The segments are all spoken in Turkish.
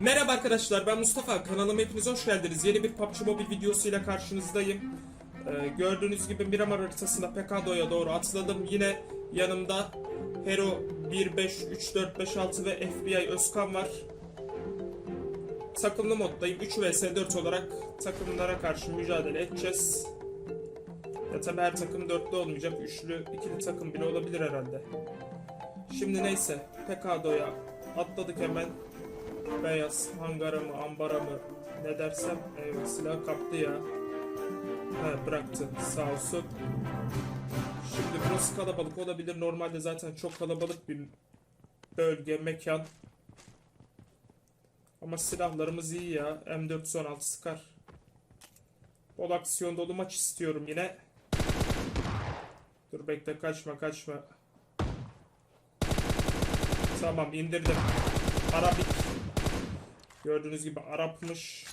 Merhaba arkadaşlar ben Mustafa kanalıma hepiniz hoş geldiniz. Yeni bir PUBG Mobile videosuyla karşınızdayım. Ee, gördüğünüz gibi Miramar haritasında Pekado'ya doğru atladım. Yine yanımda Hero 1, 5, 3, 4, 5, 6 ve FBI Özkan var. Takımlı moddayım. 3 vs 4 olarak takımlara karşı mücadele edeceğiz. Ya tabi her takım dörtlü olmayacak. Üçlü, ikili takım bile olabilir herhalde. Şimdi neyse Pekado'ya atladık hemen. Beyaz hangara mı ambara mı ne dersem evet, silah kaptı ya. He bıraktı sağ olsun. Şimdi burası kalabalık olabilir. Normalde zaten çok kalabalık bir bölge, mekan. Ama silahlarımız iyi ya. M416 Scar. Bol aksiyon dolu maç istiyorum yine. Dur bekle kaçma kaçma. Tamam indirdim. Arabik. Gördüğünüz gibi Arapmış.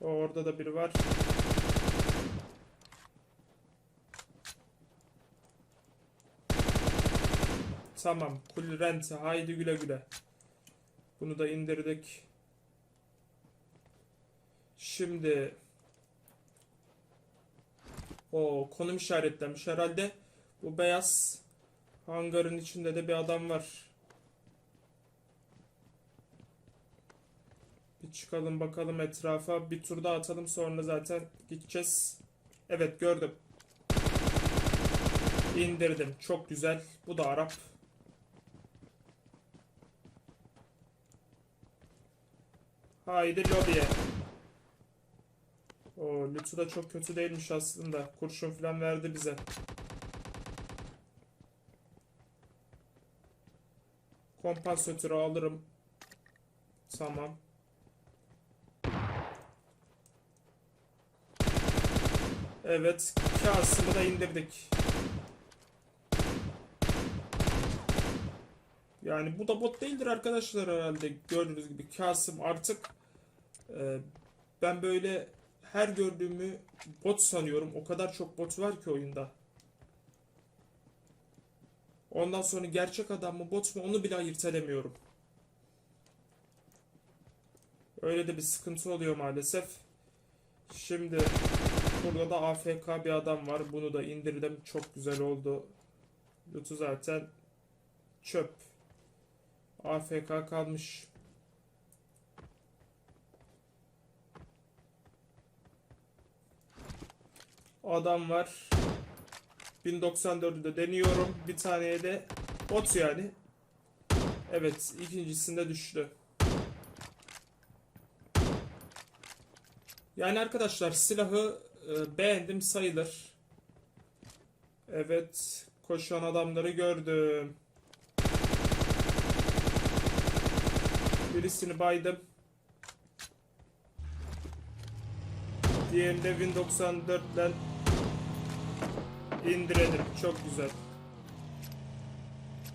Orada da biri var. Tamam. Kulrente. Haydi güle güle. Bunu da indirdik. Şimdi o konum işaretlemiş herhalde. Bu beyaz hangarın içinde de bir adam var. Bir çıkalım bakalım etrafa. Bir tur daha atalım sonra zaten gideceğiz. Evet gördüm. İndirdim. Çok güzel. Bu da Arap. Haydi lobiye. O lütfu da çok kötü değilmiş aslında. Kurşun falan verdi bize. Kompansatörü alırım. Tamam. Evet, Kasım'ı da indirdik. Yani bu da bot değildir arkadaşlar herhalde. Gördüğünüz gibi Kasım artık e, ben böyle her gördüğümü bot sanıyorum. O kadar çok bot var ki oyunda. Ondan sonra gerçek adam mı bot mu onu bile ayırt edemiyorum. Öyle de bir sıkıntı oluyor maalesef. Şimdi burada da AFK bir adam var. Bunu da indirdim. Çok güzel oldu. Loot'u zaten çöp. AFK kalmış. Adam var. 1094'ü de deniyorum. Bir taneye de bot yani. Evet, ikincisinde düştü. Yani arkadaşlar silahı e, beğendim sayılır. Evet, koşan adamları gördüm. Birisini baydım. Diğerini de Win 94 ile indirelim. Çok güzel.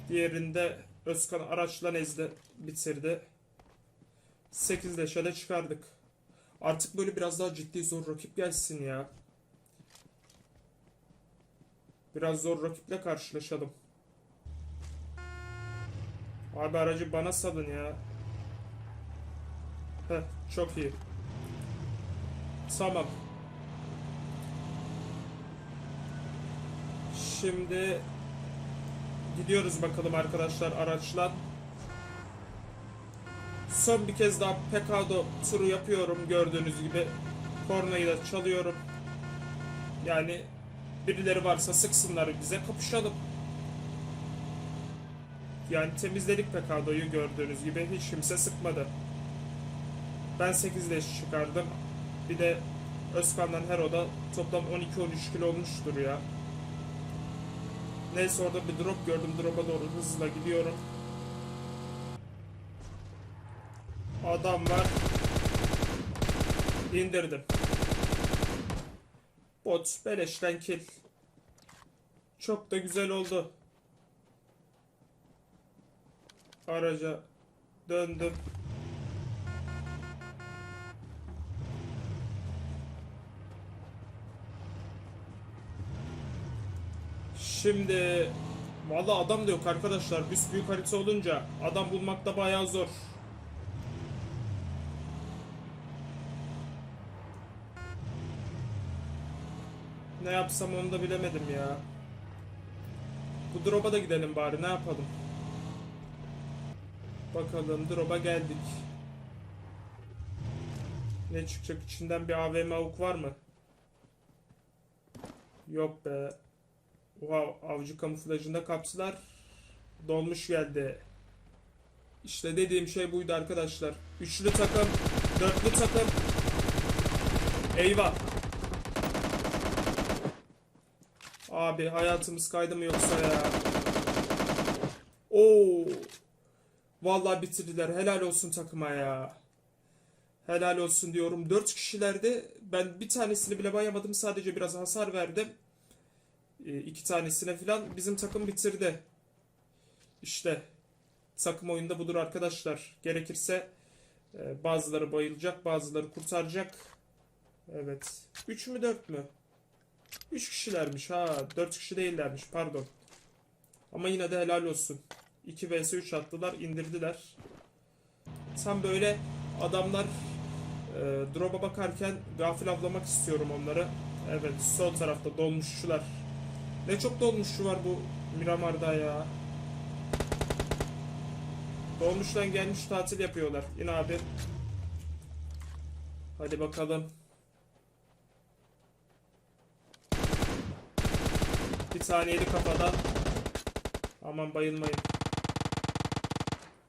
Diğerinde Özkan araçla ezdi, bitirdi. 8 leşele çıkardık. Artık böyle biraz daha ciddi zor rakip gelsin ya. Biraz zor rakiple karşılaşalım. Abi aracı bana salın ya. Heh, çok iyi. Tamam. Şimdi gidiyoruz bakalım arkadaşlar araçla. Son bir kez daha Pekado turu yapıyorum gördüğünüz gibi. Kornayı da çalıyorum. Yani birileri varsa sıksınlar bize kapışalım. Yani temizledik Pekado'yu gördüğünüz gibi hiç kimse sıkmadı. Ben 8 leş çıkardım. Bir de Özkan'dan Hero'da toplam 12-13 kilo olmuştur ya. Neyse orada bir drop gördüm. Drop'a doğru hızla gidiyorum. Adam var. İndirdim. Bot beleşten kill. Çok da güzel oldu. Araca döndüm. Şimdi Vallahi adam da yok arkadaşlar. Büyük harita olunca adam bulmak da bayağı zor. Ne yapsam onu da bilemedim ya. Bu drop'a da gidelim bari ne yapalım. Bakalım drop'a geldik. Ne çıkacak içinden bir AVM avuk var mı? Yok be. Oha avcı kamuflajında kapsılar dolmuş geldi. İşte dediğim şey buydu arkadaşlar. Üçlü takım, dörtlü takım. Eyvah. Abi hayatımız kaydı mı yoksa ya? Oo. Vallahi bitirdiler. Helal olsun takıma ya. Helal olsun diyorum. Dört kişilerdi. Ben bir tanesini bile bayamadım. Sadece biraz hasar verdim. E, iki tanesine filan bizim takım bitirdi. İşte takım oyunda budur arkadaşlar. Gerekirse e, bazıları bayılacak, bazıları kurtaracak. Evet. 3 mü 4 mü? 3 kişilermiş ha. 4 kişi değillermiş pardon. Ama yine de helal olsun. 2 vs 3 attılar, indirdiler. Tam böyle adamlar e, drop'a bakarken gafil avlamak istiyorum onları. Evet, sol tarafta dolmuşçular. Ne çok dolmuşçu var bu Miramar'da ya. Dolmuştan gelmiş tatil yapıyorlar. İn abi. Hadi bakalım. Taneydi kafadan. Aman bayılmayın.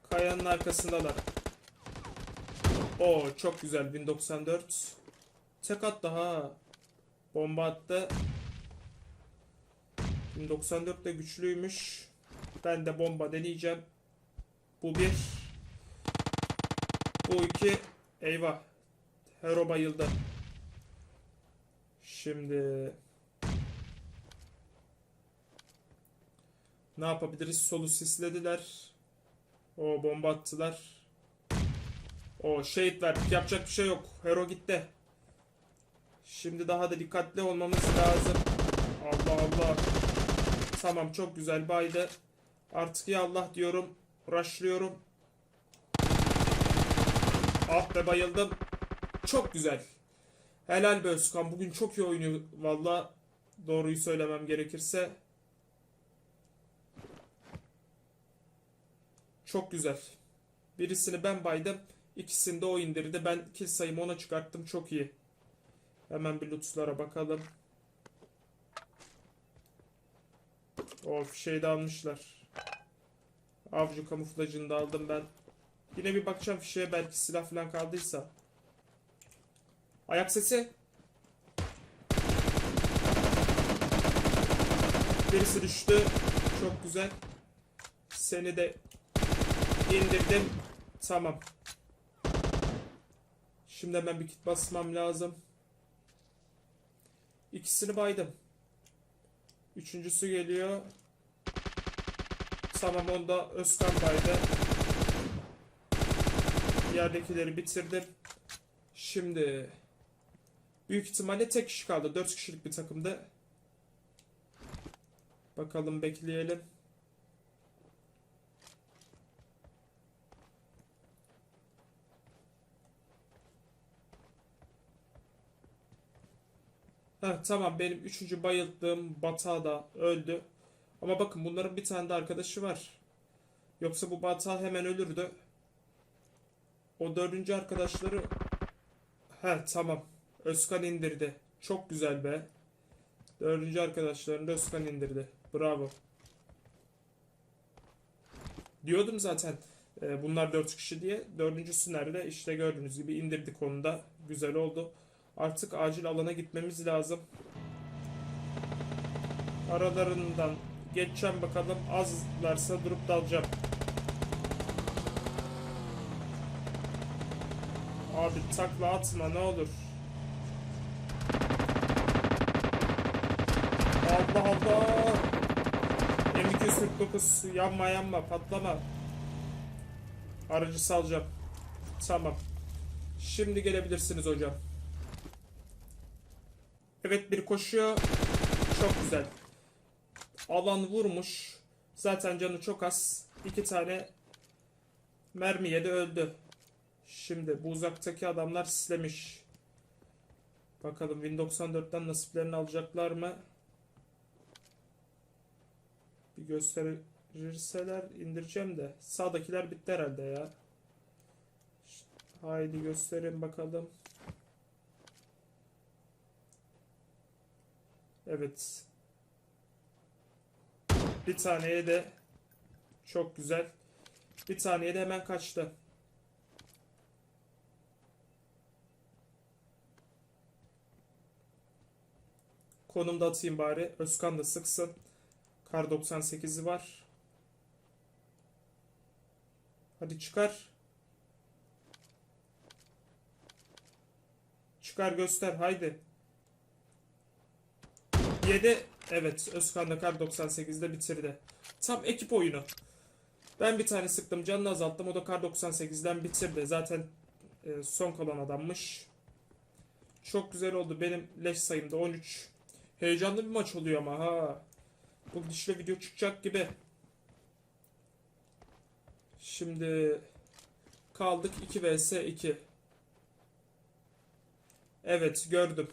Kayanın arkasındalar. Oo çok güzel 1094. Tek at daha. Bomba attı. 1094 de güçlüymüş. Ben de bomba deneyeceğim. Bu bir. Bu iki. Eyvah. Hero bayıldı. Şimdi ne yapabiliriz? Solu sislediler. O bomba attılar. O şehit verdik. Yapacak bir şey yok. Hero gitti. Şimdi daha da dikkatli olmamız lazım. Allah Allah. Tamam çok güzel baydı. Artık ya Allah diyorum. Rushlıyorum. Ah be bayıldım. Çok güzel. Helal be Özkan. Bugün çok iyi oynuyor. Valla doğruyu söylemem gerekirse. Çok güzel. Birisini ben baydım. İkisini de o indirdi. Ben kill sayımı ona çıkarttım. Çok iyi. Hemen bir lootlara bakalım. Of şey de almışlar. Avcı kamuflajını da aldım ben. Yine bir bakacağım fişeye belki silah falan kaldıysa. Ayak sesi. Birisi düştü. Çok güzel. Seni de indirdim. Tamam. Şimdi hemen bir kit basmam lazım. İkisini baydım. Üçüncüsü geliyor. Tamam onda Özkan baydı. Yerdekileri bitirdim. Şimdi büyük ihtimalle tek kişi kaldı. Dört kişilik bir takımda. Bakalım bekleyelim. Heh, tamam benim üçüncü bayıldığım Bata da öldü. Ama bakın bunların bir tane de arkadaşı var. Yoksa bu Bata hemen ölürdü. O dördüncü arkadaşları... He tamam. Özkan indirdi. Çok güzel be. Dördüncü arkadaşlarını da Özkan indirdi. Bravo. Diyordum zaten e, bunlar dört kişi diye. Dördüncüsü nerede? İşte gördüğünüz gibi indirdik onu da. Güzel oldu. Artık acil alana gitmemiz lazım. Aralarından geçeceğim bakalım. Azlarsa durup dalacağım. Abi takla atma ne olur. Allah Allah. M249 yanma yanma patlama. Aracı salacağım. Tamam. Şimdi gelebilirsiniz hocam. Evet bir koşuyor. Çok güzel. Alan vurmuş. Zaten canı çok az. İki tane mermi yedi öldü. Şimdi bu uzaktaki adamlar sislemiş. Bakalım Win 94'ten nasiplerini alacaklar mı? Bir gösterirseler indireceğim de. Sağdakiler bitti herhalde ya. Haydi gösterin bakalım. Evet. Bir taneye de çok güzel. Bir taneye de hemen kaçtı. Konumda atayım bari. Özkan da sıksın. Kar 98'i var. Hadi çıkar. Çıkar göster haydi. 7 evet Özkan da kar 98'de bitirdi. Tam ekip oyunu. Ben bir tane sıktım canını azalttım o da kar 98'den bitirdi. Zaten e, son kalan adammış. Çok güzel oldu. Benim leş sayımda 13. Heyecanlı bir maç oluyor ama ha. Bu gidişle video çıkacak gibi. Şimdi kaldık 2 vs 2. Evet gördüm.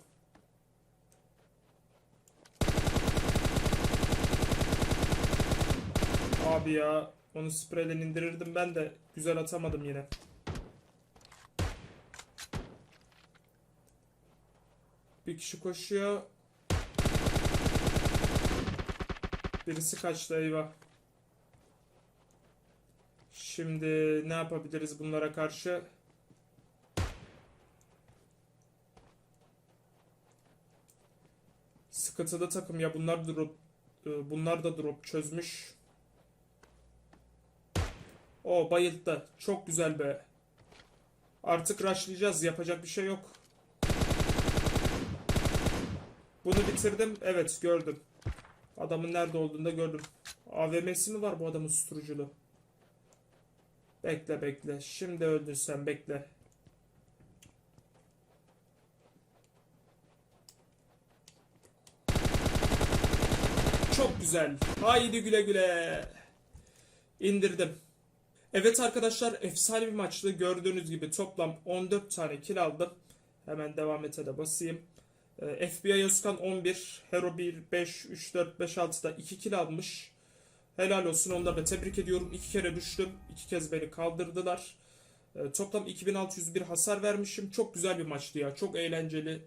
Abi ya onu spreyle indirirdim ben de güzel atamadım yine. Bir kişi koşuyor. Birisi kaçtı eyvah. Şimdi ne yapabiliriz bunlara karşı? Sıkıntılı takım ya bunlar drop e, bunlar da drop çözmüş. O bayıldı. Çok güzel be. Artık rushlayacağız. Yapacak bir şey yok. Bunu bitirdim. Evet gördüm. Adamın nerede olduğunu da gördüm. AVM'si mi var bu adamın susturuculu? Bekle bekle. Şimdi öldün bekle. Çok güzel. Haydi güle güle. İndirdim. Evet arkadaşlar efsane bir maçtı. Gördüğünüz gibi toplam 14 tane kill aldım. Hemen devam ete de basayım. Ee, FBI Özkan 11, Hero 1, 5, 3, 4, 5, 6'da 2 kill almış. Helal olsun onları da tebrik ediyorum. İki kere düştüm. iki kez beni kaldırdılar. Ee, toplam 2601 hasar vermişim. Çok güzel bir maçtı ya. Çok eğlenceli,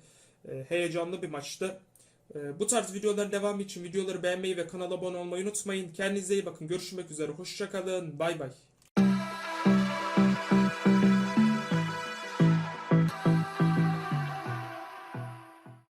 e, heyecanlı bir maçtı. Ee, bu tarz videoların devamı için videoları beğenmeyi ve kanala abone olmayı unutmayın. Kendinize iyi bakın. Görüşmek üzere. Hoşçakalın. Bay bay.